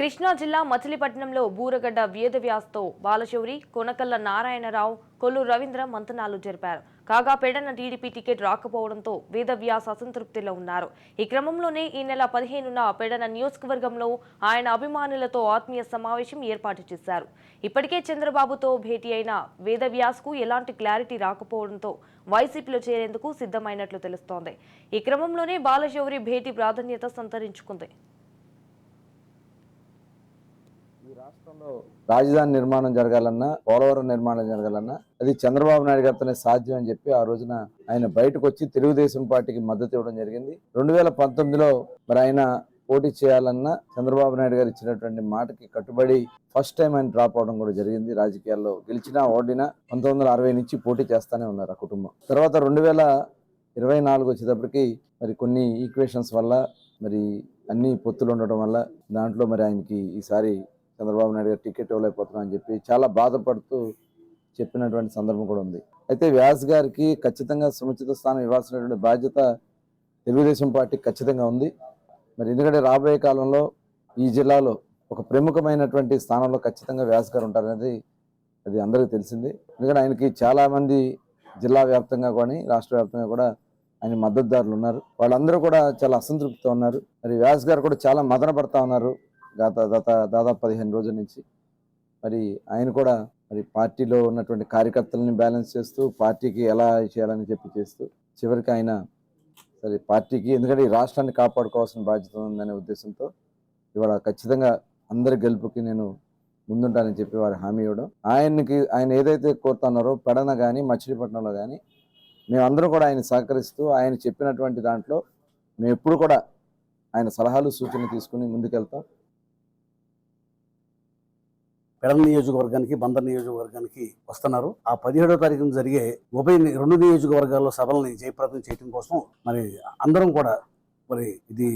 కృష్ణా జిల్లా మచిలీపట్నంలో బూరగడ్డ వేదవ్యాస్తో బాలశౌరి కొనకల్ల నారాయణరావు కొల్లు రవీంద్ర మంతనాలు జరిపారు. కాగా పెడన టీడీపీ టికెట్ రాకపోవడంతో వేదవ్యాస్ అసంతృప్తిలో ఉన్నారు. ఈ క్రమంలోనే ఈ నెల పదిహేనున పెడన నియోజకవర్గంలో ఆయన అభిమానులతో ఆత్మీయ సమావేశం ఏర్పాటు చేశారు. ఇప్పటికే చంద్రబాబుతో భేటీ అయిన వేదవ్యాస్కు ఎలాంటి క్లారిటీ రాకపోవడంతో వైసీపీలో చేరేందుకు సిద్ధమైనట్లు తెలుస్తోంది. ఈ క్రమంలోనే బాలశౌరి భేటీ ప్రాధాన్యత సంతరించుకుంది. ఈ రాష్ట్రంలో రాజధాని నిర్మాణం జరగాలన్నా పోలవరం నిర్మాణం జరగాలన్నా అది చంద్రబాబు నాయుడు గారితోనే సాధ్యం అని చెప్పి ఆ రోజున ఆయన బయటకు వచ్చి తెలుగుదేశం పార్టీకి మద్దతు ఇవ్వడం జరిగింది. రెండు వేల పంతొమ్మిదిలో మరి ఆయన పోటీ చేయాలన్నా చంద్రబాబు నాయుడు గారు ఇచ్చినటువంటి మాటకి కట్టుబడి ఫస్ట్ టైం ఆయన డ్రాప్ అవడం కూడా జరిగింది. రాజకీయాల్లో గెలిచినా ఓడినా పంతొమ్మిది వందల అరవై నుంచి పోటీ చేస్తానే ఉన్నారు ఆ కుటుంబం. తర్వాత రెండు వేల ఇరవై నాలుగు వచ్చేటప్పటికి మరి కొన్ని ఈక్వేషన్స్ వల్ల మరి అన్ని పొత్తులు ఉండడం వల్ల దాంట్లో మరి ఆయనకి ఈసారి చంద్రబాబు నాయుడు గారు టికెట్ ఇవ్వలేకపోతున్నాం అని చెప్పి చాలా బాధపడుతూ చెప్పినటువంటి సందర్భం కూడా ఉంది. అయితే వ్యాస్ గారికి ఖచ్చితంగా సముచిత స్థానం ఇవ్వాల్సినటువంటి బాధ్యత తెలుగుదేశం పార్టీ ఖచ్చితంగా ఉంది. మరి ఎందుకంటే రాబోయే కాలంలో ఈ జిల్లాలో ఒక ప్రముఖమైనటువంటి స్థానంలో ఖచ్చితంగా వ్యాస్ గారు ఉంటారనేది అది అందరికీ తెలిసింది. ఎందుకంటే ఆయనకి చాలామంది జిల్లా వ్యాప్తంగా కానీ రాష్ట్ర వ్యాప్తంగా కూడా ఆయన మద్దతుదారులు ఉన్నారు. వాళ్ళందరూ కూడా చాలా అసంతృప్తితో ఉన్నారు. మరి వ్యాస్ గారు కూడా చాలా మదన పడతా ఉన్నారు. గత గత దాదాపు పదిహేను రోజుల నుంచి మరి ఆయన కూడా మరి పార్టీలో ఉన్నటువంటి కార్యకర్తలని బ్యాలెన్స్ చేస్తూ పార్టీకి ఎలా చేయాలని చెప్పి చేస్తూ చివరికి ఆయన సరే పార్టీకి ఎందుకంటే ఈ రాష్ట్రాన్ని కాపాడుకోవాల్సిన బాధ్యత ఉందనే ఉద్దేశంతో ఇవాళ ఖచ్చితంగా అందరి గెలుపుకి నేను ముందుంటానని చెప్పి వారు హామీ ఇవ్వడం. ఆయనకి ఆయన ఏదైతే కోరుతున్నారో పెడన కానీ మచిలీపట్నంలో కానీ మేమందరం కూడా ఆయన సహకరిస్తూ ఆయన చెప్పినటువంటి దాంట్లో మేము ఎప్పుడు కూడా ఆయన సలహాలు సూచనలు తీసుకుని ముందుకెళ్తాం. పెడల నియోజకవర్గానికి బందర్ నియోజకవర్గానికి వస్తున్నారు. ఆ పదిహేడో తారీఖున జరిగే ఉభయ రెండు నియోజకవర్గాల్లో సభలని జయప్రదం చేయడం కోసం మరి అందరం కూడా మరి ఇది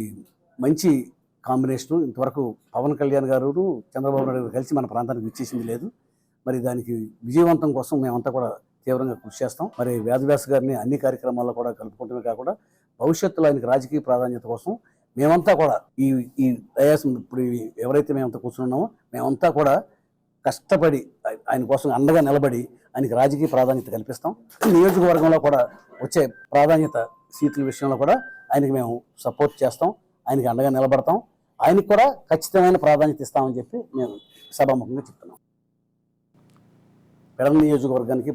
మంచి కాంబినేషన్. ఇంతవరకు పవన్ కళ్యాణ్ గారు చంద్రబాబు నాయుడు గారు కలిసి మన ప్రాంతానికి విచ్చేసింది లేదు. మరి దానికి విజయవంతం కోసం మేమంతా కూడా తీవ్రంగా కృషి చేస్తాం. మరి వేదవ్యాస్ గారిని అన్ని కార్యక్రమాల్లో కూడా కలుపుకుంటమే కాకుండా భవిష్యత్తులో ఆయనకి రాజకీయ ప్రాధాన్యత కోసం మేమంతా కూడా ఈ ఈ డయాస్ ఇప్పుడు ఎవరైతే మేమంతా కూర్చున్నామో మేమంతా కూడా కష్టపడి ఆయన కోసం అండగా నిలబడి ఆయనకి రాజకీయ ప్రాధాన్యత కల్పిస్తాం. నియోజకవర్గంలో కూడా వచ్చే ప్రాధాన్యత సీట్ల విషయంలో కూడా ఆయనకి మేము సపోర్ట్ చేస్తాం. ఆయనకి అండగా నిలబడతాం. ఆయనకు కూడా ఖచ్చితమైన ప్రాధాన్యత ఇస్తామని చెప్పి మేము సభాముఖంగా చెప్తున్నాం. పెడల నియోజకవర్గానికి